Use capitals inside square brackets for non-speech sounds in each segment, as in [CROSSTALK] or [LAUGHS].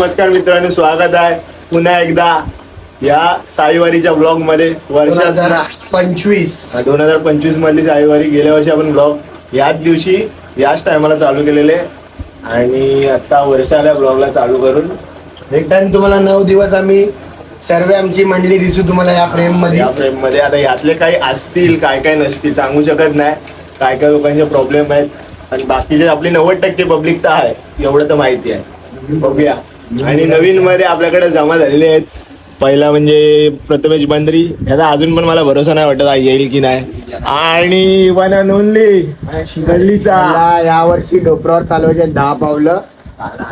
नमस्कार मित्रांनो स्वागत आहे. पुन्हा एकदा या साईवारीच्या ब्लॉगमध्ये वर्षा पंचवीस. दोन हजार पंचवीस मधली साईवारी गेल्या वर्षी आपण ब्लॉग याच दिवशी याच टायमाला चालू केलेले. आणि आता वर्षाला ब्लॉगला चालू करून रिटर्न तुम्हाला नऊ दिवस आम्ही सर्व आमची मंडळी दिसू तुम्हाला या फ्रेममध्ये. या फ्रेममध्ये. आता यातले काही असतील काय काय नसतील सांगू शकत नाही. काय काय लोकांचे प्रॉब्लेम आहेत. आणि बाकीचे आपली नव्वद टक्के पब्लिक तर आहे. एवढं तर माहिती आहे. बघूया. आणि नवीन मध्ये आपल्याकडे जमा झालेले आहेत. पहिला म्हणजे प्रथमेश बंद्री. याचा अजून पण मला भरोसा नाही वाटत येईल की नाही. आणि वन अँड ओनली गल्लीचा. मला यावर्षी डोपरावर चालवायचे दहा पावलं.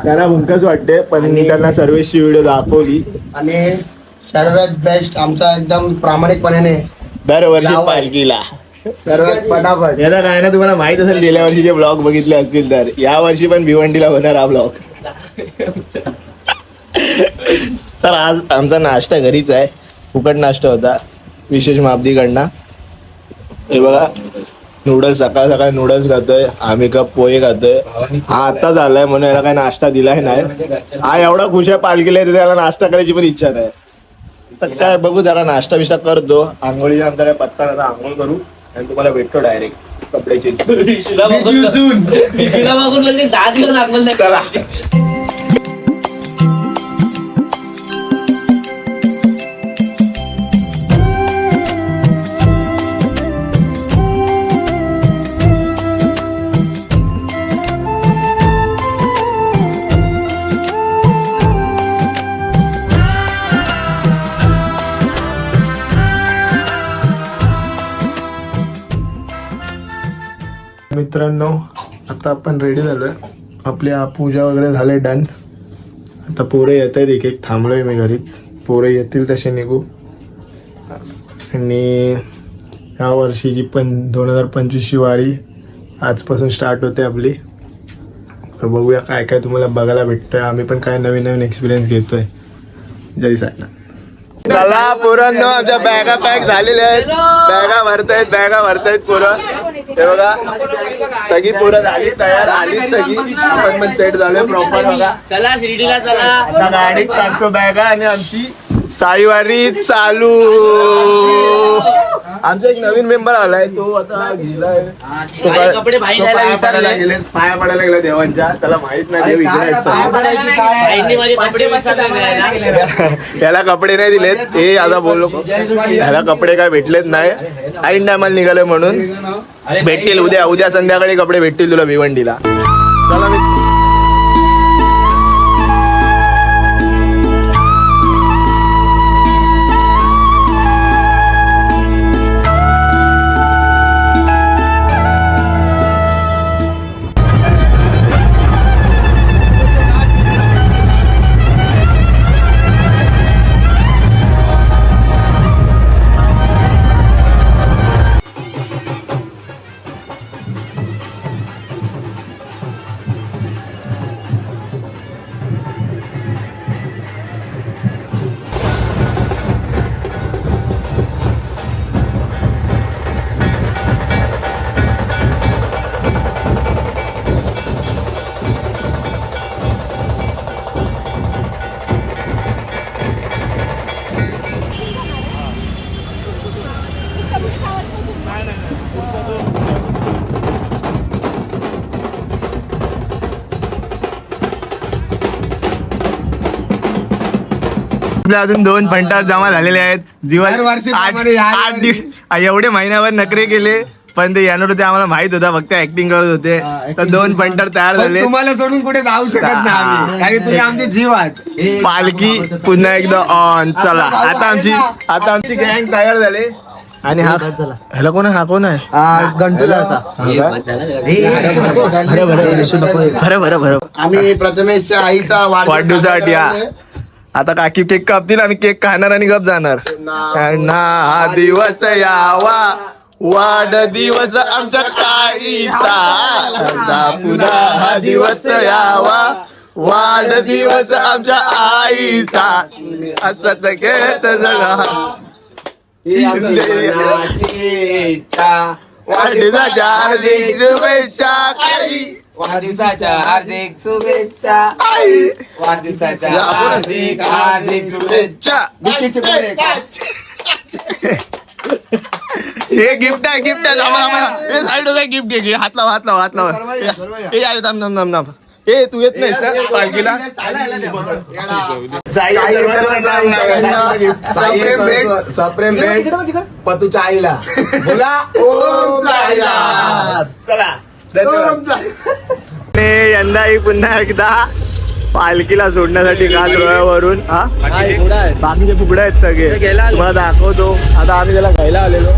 त्यांना भुंकच वाटते पण मी त्यांना सर्व्हिसची व्हिडिओ दाखवली. आणि सर्वात बेस्ट आमचा एकदम प्रामाणिकपणाने दरवर्षी. पालखीला. सर्वात फटाफट याचा काय ना तुम्हाला माहीत असेल गेल्या वर्षीचे ब्लॉग बघितले असतील तर. या वर्षी पण भिवंडीला होणार हा ब्लॉग तर आज आमचा नाश्ता घरीच आहे. फुकट नाश्ता होता. विशेष मापदीकडनं. हे बघा नूडल्स सकाळ सकाळ नूडल्स खातोय. आम्ही कप पोहे खातोय. हा आता झालाय म्हणून याला काय नाश्ता दिलाय नाही. हा एवढा खुश आहे पालखीला येते त्याला नाश्ता करायची पण इच्छा नाही. तर काय बघू जरा नाश्ता बिष्टा करतो. आंघोळीच्या नंतर पत्ता नंतर आंघोळ करू. आणि तुम्हाला भेटतो डायरेक्ट कपडे चेंज विशूला आता आपण रेडी झालोय. आपली पूजा वगैरे झाले डन आता पोरे येत आहेत एक एक थांबलोय मी घरीच. पोरे येतील तसे निघू. आणि या वर्षीची पण दोन हजार पंचवीसची वारी आजपासून स्टार्ट होते आपली. तर बघूया काय काय तुम्हाला बघायला भेटतोय. आम्ही पण काय नवीन नवीन एक्सपिरियन्स घेतोय. जय साईनाथ. चला पोरांनो आमच्या बॅगा पॅक झालेल्या आहेत. बॅगा भरतायत बॅगा भरतायत पोरं. हे बघा सगळी पोरं झाली तयार आलीच सगळी. आपण पण सेट झालोय प्रॉपर बघा. चला शिर्डीला चला. आता गाडीत टाकतो बॅगा आणि आमची साईवारी चालू. आमचा एक नवीन मेंबर आलाय तो आता गेलाय. तो कपडे भाई तो पाया विसरले. पडायला गेले पाया पडायला गेला देवांच्या. त्याला माहीत नाही देव इकडे आहेत सगळे. भाईंनी माझे कपडे विसरले [LAUGHS] नाही कपडे दिलेत. हे आता बोललो. याला कपडे काय भेटलेच नाही. ऐन टायमाला निघाले म्हणून. भेटतील उद्या उद्या संध्याकाळी कपडे भेटतील तुला भिवंडीला. चला मी आपल्या अजून दोन फंटार जमा झालेले आहेत दिवस दरवर्षीप्रमाणे आठ- याही आठ दिवस एवढे महिन्याभर नखरे केले पण ते येणार होते आम्हाला माहीत होता फक्त ऍक्टिंग करत होते तर दोन फंटार तयार झाले तुम्हाला सोडून कुठे जाऊ शकत नाही तुम्ही आमचे जीव आहात पालखी पुन्हा एकदा ऑन चला आता आमची आता आमची गँग तयार झाले आणि हा ह्याला कोण आहे हा कोण आहे बरं बरं बरं आम्ही प्रथमेशच्या आईचा वाढदिवसासाठी हा आता काकी केक कापतील आम्ही केक खाणार आणि गप जाणार. ना हा दिवस यावा वाढदिवस आमच्या काळीचा. पुन्हा हा दिवस यावा वाढदिवस आमच्या आईचा. असत खेळत जगा. वाढदिवसाच्या हार्दिक शुभेच्छा वाढदिवसाच्या हार्दिक शुभेच्छा. वाढदिवसाच्या हार्दिक हार्दिक शुभेच्छा. हे गिफ्ट आहे गिफ्ट आहे. थांबा थांबा. हे साईड आहे गिफ्ट घे घे. हात लावा हात लावा हात लावा. हे आहे थांब थांब थांब थांब. हे तू येत नाहीस ना पालखीला? सप्रेम भेट सप्रेम भेट. पतूच्या आईला बोला ओम साईराम. चला. यंदाही पुन्हा एकदा पालखीला सोडण्यासाठी काल रोयावरून हा? बाकीचे फुगडे आहेत सगळे. तुम्हाला दाखवतो. आता आम्ही त्याला घ्यायला आलेलो.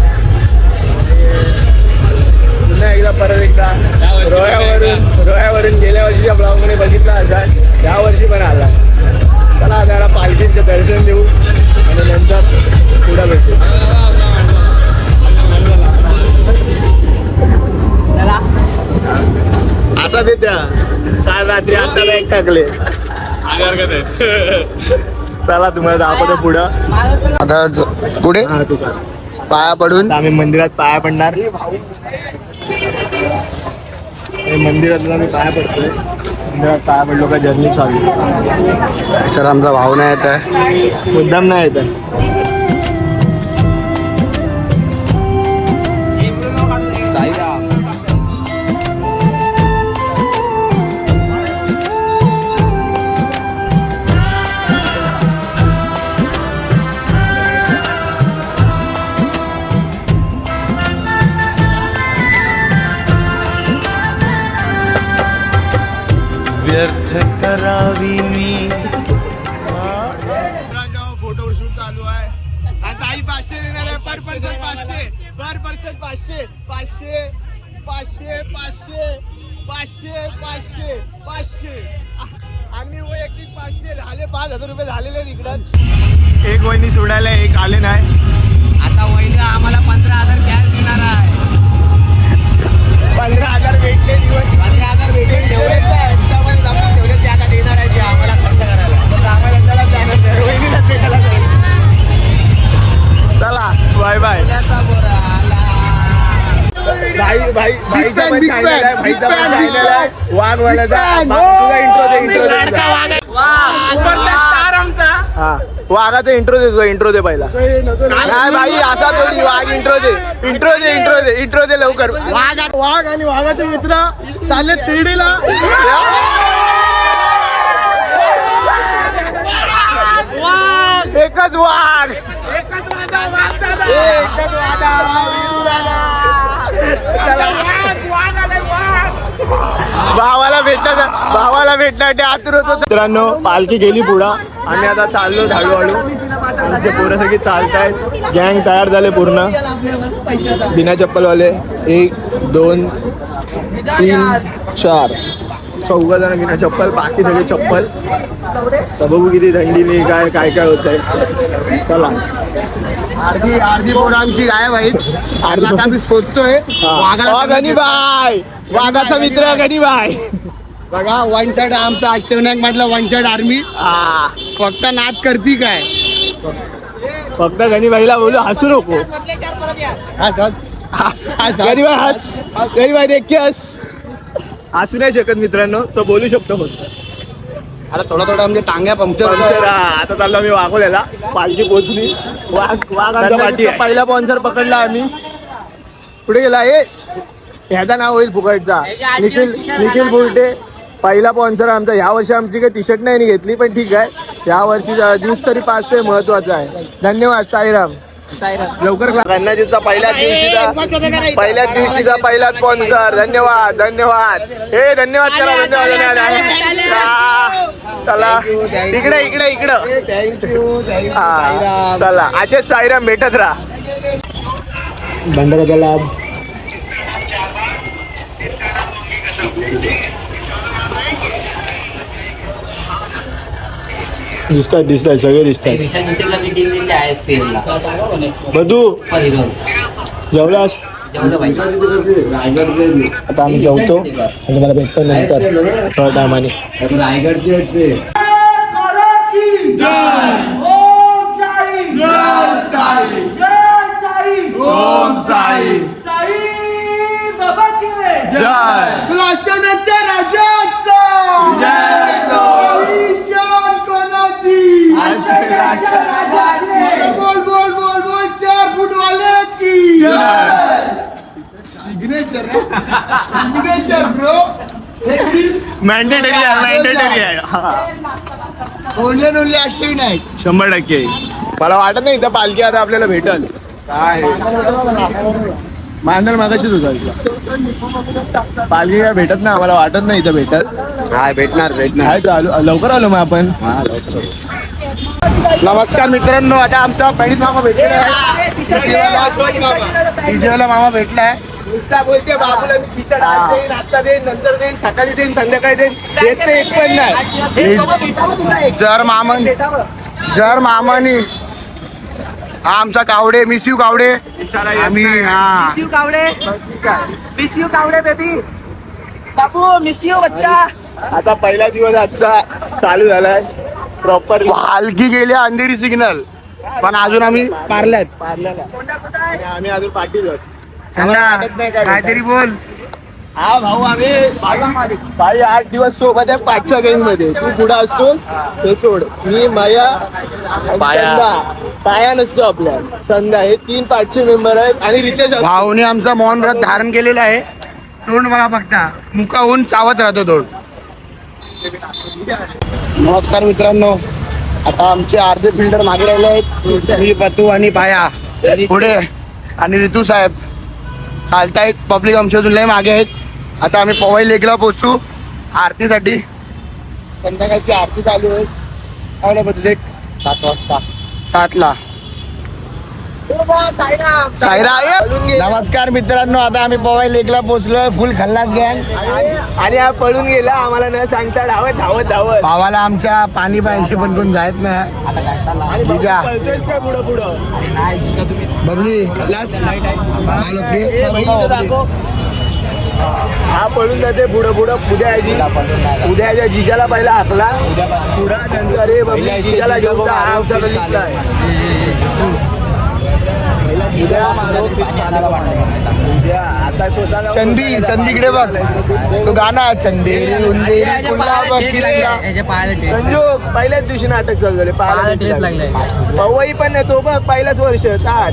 पुन्हा एकदा परत एकदा रोयावरून रोयावरून गेल्या वर्षीच्या ब्लॉगमध्ये बघितला असा या वर्षी पण आला. चला आता पालखीचं दर्शन देऊ आणि नंतर पुढं भेटू. असा ते त्या काल रात्री आता बॅग टाकले. चला तुम्हाला दाखवतो पुढं. आता हा कर. पाया पडून? आम्ही मंदिरात पाया पडणार. हे मंदिरात आम्ही पाया पडतोय. मंदिरात पाया पडलो का जर्नी चालू. सर आमचा भावना येत आहे. मुद्दाम नाही येत आहे. करावी मी. फोटो शूट चालू आहे. आता आई पाचशे देणार आहे. पर पर्सन पाचशे. पर पर्सन पाचशे. पाचशे. पाचशे पाचशे. पाचशे पाचशे. पाचशे. आम्ही वैयक्तिक पाचशे. झाले पाच हजार रुपये झालेले आहेत इकडं एक वहिनी सोडायला एक आले नाही. आता वहिनी आम्हाला पंधरा हजार कॅश देणार आहे. पंधरा हजार भेटले दिवस. पंधरा हजार भेटेल ठेवले ते ते आम्हाला खर्च करायला. आम्हाला भेटायला जायचं. चला बाय बाय. भाई भाई fan. वाघ. तुझा इंट्रो दे इंट्रो दे. हा. वाघाचा इंट्रो दे तुझा इंट्रो दे पहिला. नाही भाई असा थोडी वाघ इंट्रो दे. इंट्रो दे इंट्रो दे इंट्रो दे लवकर. वाघ वाघ आणि वाघाचे मित्र चाललेत शिर्डीला. एकच एकच वादा दादा. एकच वादा विरू दादा. चला. भावाला भेटण्याचा भावाला भेटण्यासाठी आतुर होतो. मित्रांनो पालखी गेली पुढं. आम्ही आता चाललो हळूहळू आमचे पोरं सगळी चालतायत. गँग तयार झाले पूर्ण. बिना चप्पलवाले. एक दोन तीन चार. चौघ जण बिना चप्पल बाकी सगळे चप्पल. तर बघू किती थंडीने काय काय काय होत आहे चला. अर्धी अर्धी पोरं आमची गायब आहेत. अर्धी आम्ही शोधतोय. हा. गणीबाई! वाघाचा मित्र गणीबाई. बघा वन साइड आमचा अष्टविनायक मधला वन साइड आर्मी हा. फक्त नाच करती काय? फक्त गणीबाईला बोलू हसू नको. हस हस. हस गणीबाई हस. गणीबाई देख की हस. हसू नाही शकत मित्रांनो तो बोलू शकतो फक्त. आता थोडा थोडा म्हणजे टांग्या पंक्चर पंक्चर हा, आता चाललो मी वाघोल्याला. पालखी पोचली वाघ वाघ आमचा पाठी आहे. पहिला पॉन्सर पकडला आम्ही. पुढे गेला हे ह्याचा नाव होईल फुकटचा. निखिल निखिल बुलटे. पहिला स्पॉन्सर आमचा. ह्या वर्षी आमची काही टी शर्ट नाही घेतली पण ठीक आहे. या वर्षी ज्यूस तरी पाच ते महत्वाचं आहे. धन्यवाद साईराम. लवकर गन्नाजीचा पहिल्याच दिवशीचा पहिल्याच दिवशीचा पहिला स्पॉन्सर धन्यवाद धन्यवाद. हे धन्यवाद करा धन्यवाद धन्यवाद. चला इकडे इकडे इकडं. हा, चला. असेच साईराम भेटत राहा. भंडाराचा लाभ दिसतात दिसतात सगळे दिसतात. विशाल टीम दिली आहे स्पेनला बधू सुपर हिरोज जेवलास? जेवढं पाहिजे. आता आम्ही जेवतो. आणि मला भेटतो नंतर. थोड्या टायमाने. बोल बोल बोल बोल चार वाले की। सिग्नेचर है। सिग्नेचर ब्रो नाही शंभर टक्के. मला वाटत नाही इथं पालखी आता आपल्याला भेटल. काय? मांदर मागाशीच होता पालखी काय भेटत ना आम्हाला वाटत नाही इथं भेटत हाय भेटणार भेटणार. लवकर आलो मग आपण. नमस्कार मित्रांनो आता आमचा पहिलीच मामा भेटलेला आहे. मामा भेटलाय नुसता बोलते बाबूला मी आज देईन आता देईन नंतर देईन सकाळी देईन संध्याकाळी देईन. देत नाही एक पण नाही. जर मामन जर मामानी हा आमचा कावडे मिस यू कावडे आम्ही हा. Miss you Kawade miss you Kawade baby Babu miss you बच्चा. आता पहिला दिवस आजचा चालू झालाय. प्रॉपर हलकी गेली अंधेरी सिग्नल पण अजून आम्ही पारल्यात. आम्ही अजून पाठी काहीतरी बोल. हा भाऊ आम्ही भाई आठ दिवस सोबत आहे पाचच्या गँगमध्ये. तू पुढे असतोस ते सोड. मी माया. पाया. नसतो आपल्या संध्या हे तीन पाचशे मेंबर आहेत आणि रितेश. भाऊने आमचा मौन व्रत धारण केलेला आहे. तोंड बघा बघता मुकाहून चावत राहतो तोंड. नमस्कार मित्रांनो. आता आमचे अर्धे फिल्डर मागे राहिले आहेत. मी पतू आणि पाया. पुढे. आणि ऋतू साहेब. चालतायत पब्लिक आमच्या अजून लय मागे आहेत. आता आम्ही पवई लेकला पोहोचू. आरतीसाठी. संध्याकाळची आरती चालू आहे. काय बघतो सात वाजता. सातला. नमस्कार मित्रांनो आता आम्ही पवाई लेकला पोहोचलोय फुल खल्लास गँग. आणि हा पळून गेला आम्हाला न सांगता धावत धावत धावत. भावाला आमच्या पाणी पाहिजे पण कोण जायत नाही. आणि ठीक आहे. पळतोयस काय पुढं पुढं? बबली. खल्लास. ए, बहिणीचं दाखव. हा पळून जाते पुढं पुढं. उद्या यायची उद्याच्या जिजाला पहिला हाकला. पुढं नंतर रे बबली जिजाला घेऊन आमचा चंदी चंदीकडे बघ. तो गाणं चंदेरी उंदेरी संजू पहिल्याच दिवशी नाटक चालू झाले. पवई पण नाही तो बघ पहिलाच वर्ष ताट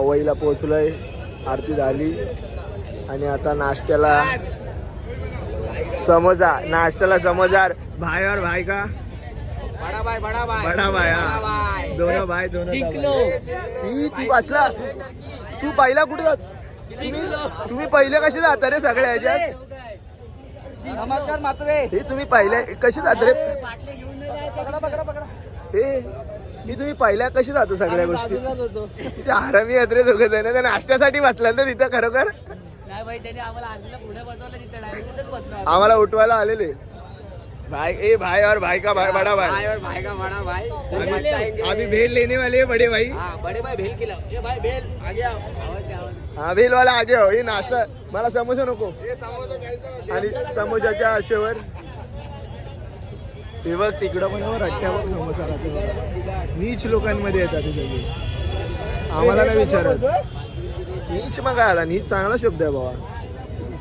पवईला पोहोचलोय. आरती झाली. आणि आता नाश्त्याला समोसा नाश्त्याला समोसा भाईवर भाई का? बडा भाई बडा भाई बडा भाई. दोनों भाई दोनों तू बसला तू पहिला कुठे जात? तुम्ही पहिले कसे जाता रे सगळ्या ह्याच्यात? नमस्कार मात्रे. हे तुम्ही पहिल्या कसे जात रे? हे. मी तुम्ही पहिल्या कसे जातो सगळ्या गोष्टी? तिथे आरामी आहेत रे दोघं जण. त्या नाश्त्यासाठी बसला ना तिथं खरोखर? आम्हाला उठवायला आलेले. भाई ए भाई और भाई का भाई बड़ा भाई. और भाई का बड़ा भाई. अभी भेल लेने वाले हैं बड़े भाई. हाँ बड़े भाई भेल खिलाओ ये भाई भेल. हा भेल वाला आगे हो हे नाश्ता मला समोसा नको. आणि समोसाच्या आशेवर. हे बघ तिकडं पण रट्ट्यावर समोसा राहतो. नीच लोकांमध्ये येतात ते सगळे. आम्हाला नाही विचारत. नीच मग काय आला नीच चांगला शब्द आहे बाबा.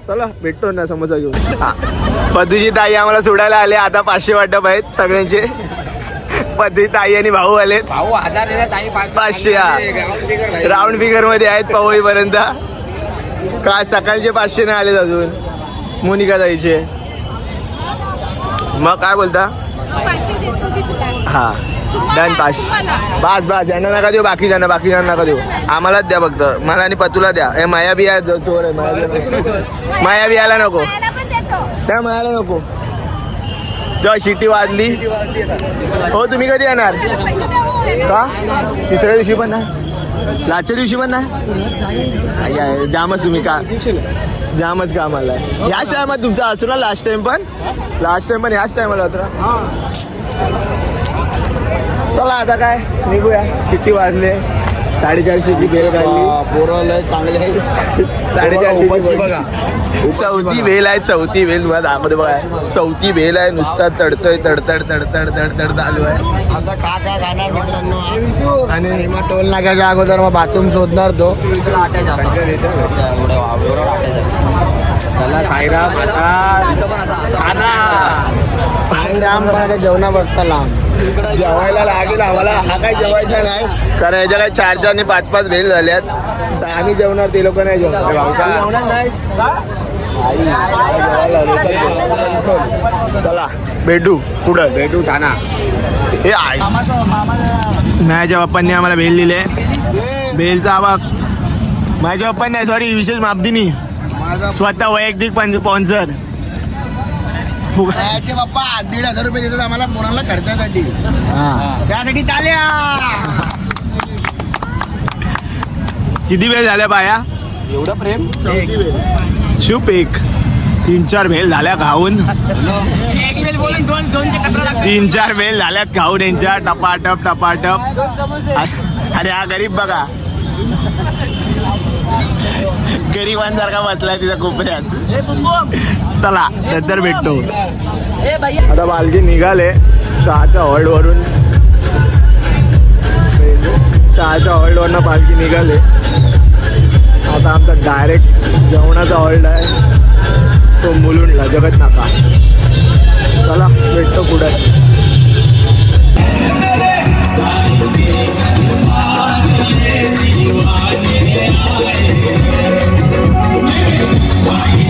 चला भेटतो ना समोसा घेऊन. पदूची ताई आम्हाला सोडायला आले आता पाचशे वाटप आहेत सगळ्यांचे. पदूची ताई आणि भाऊ आलेत. भाऊ हजार पाचशे राऊंड फिगरमध्ये आहेत पवईपर्यंत. काय सकाळचे पाचशे नाही आलेत अजून. मोनिका जायचे मग काय बोलता? हा. डन पाच बस बस. यांना नका देऊ बाकीच्यांना बाकीच्यांना नका देऊ. आम्हालाच द्या फक्त. मला आणि पतूला द्या. हे माया बी आहे चोर आहे माया. माया बी यायला नको. त्या मायाला नको. जेव्हा शिटी वाजली. हो तुम्ही कधी येणार. का? तिसऱ्या दिवशी पण नाही? लास्टच्या दिवशी पण आई, जामच तुम्ही का? जामच कामाला आहे. ह्याच टायमात तुमचा असतो ना लास्ट टाइम पण? लास्ट टाइम पण ह्याच टायमाला होता चला आता काय? निघूया. किती वाजले? साडेचारशेची बेल काढली. पोरं लय चांगले आहेत. साडेचारशे बघा. चौथी वेल आहे चौथी वेल दाखवते बघा. चौथी वेल आहे नुसता तडतोय तडतड तडतड तडतड चालू आहे. आता का काय खाणार मित्रांनो आणि मग टोल नाक्याच्या अगोदर मग बाथरूम शोधणार तो. चला साईराम आता साईराम पण आता जेवणा बसता लांब. जेवायला लागेल आम्हाला. हा काय जेवायचा नाही. कारण याच्या काय चार चार आणि पाच पाच वेल झाल्यात तर आम्ही जेवणार ते लोक नाही जेवणार. जेवणार नाही. चला. भेटू पुढं. भेटू ठाणा हे आहे माझ्या बाप्पांनी आम्हाला भेल दिले. भेलचा आवाज. माझ्या बाप्पांनी सॉरी विशेष मापदिनी माझा स्वतः वैयक्तिक स्पॉन्सर. खायचे बाप्पा दीड हजार रुपये देतात आम्हाला पोरांना खर्चासाठी. त्यासाठी ताल्या! किती वेळ झाल्या बाया? एवढं प्रेम? शुप एक. तीन चार भेल झाल्या खाऊन. एक वेळ बोलून दोन दोनचे कचरा लागतात. तीन चार भेल झाल्यात खाऊन यांच्या टपाटप टपाटप. अरे हा गरीब बघा. गरिबांसारखा बसलाय तिचा कोपऱ्यात. चला नंतर भेटतो. आता बालगी निघाले सहाच्या हॉल्ड वरून सहाच्या हॉल्ड वरनं बालगी निघाले. आता आमचा डायरेक्ट जेवणाचा हॉल्ड आहे. तो मुलुंडला जगत नका. चला भेटतो पुढे. Yeah. वाणी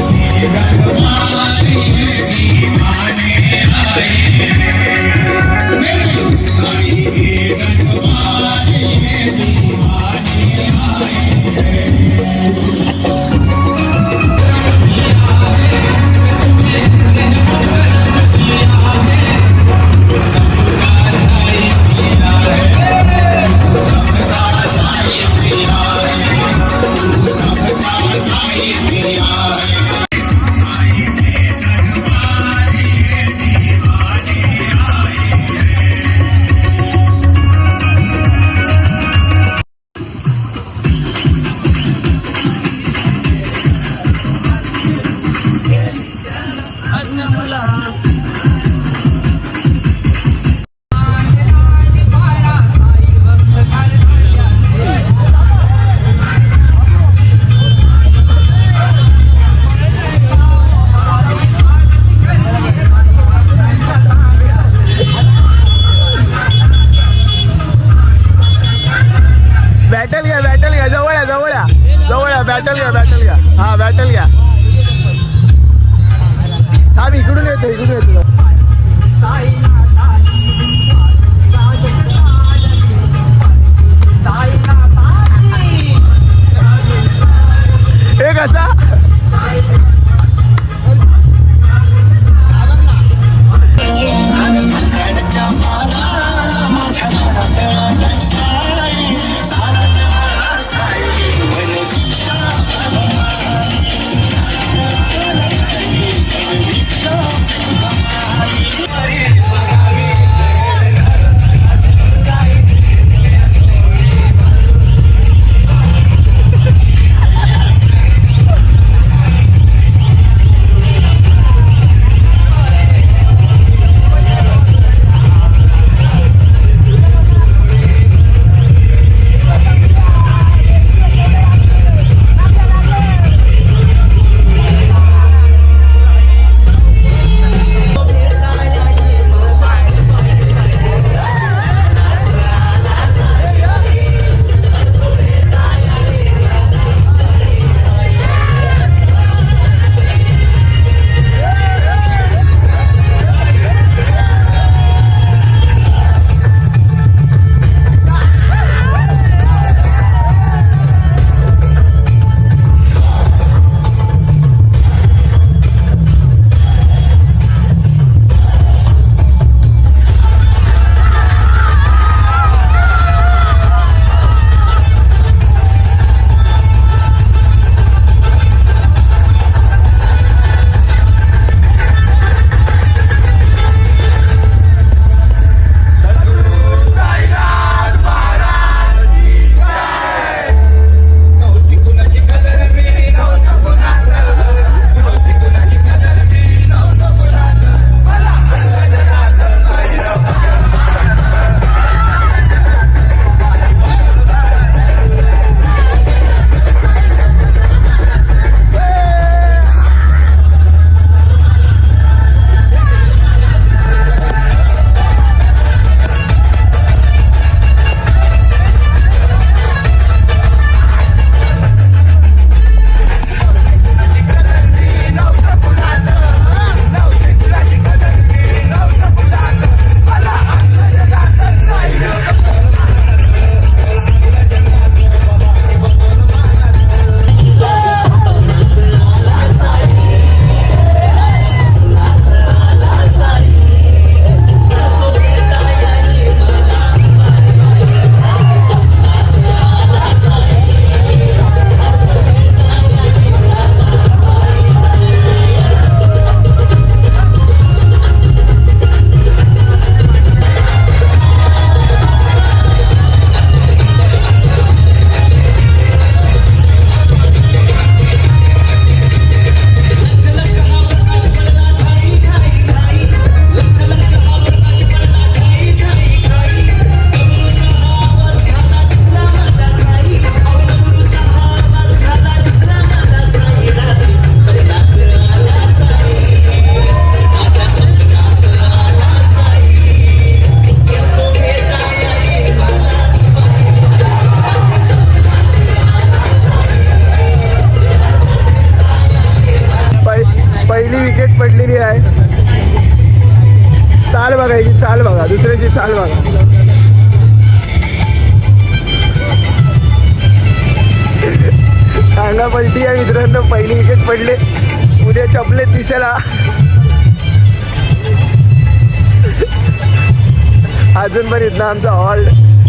अजून पण इथनं आमचा हॉल्ड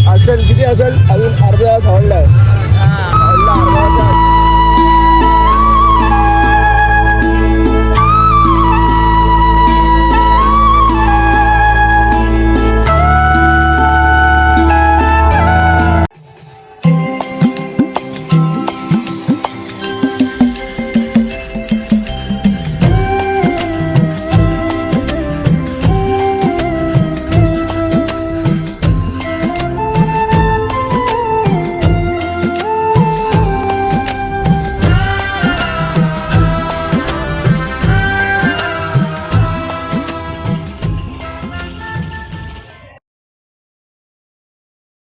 असेल किती असेल? अजून अर्धा तास हॉल्ड आहे. अर्धा तास.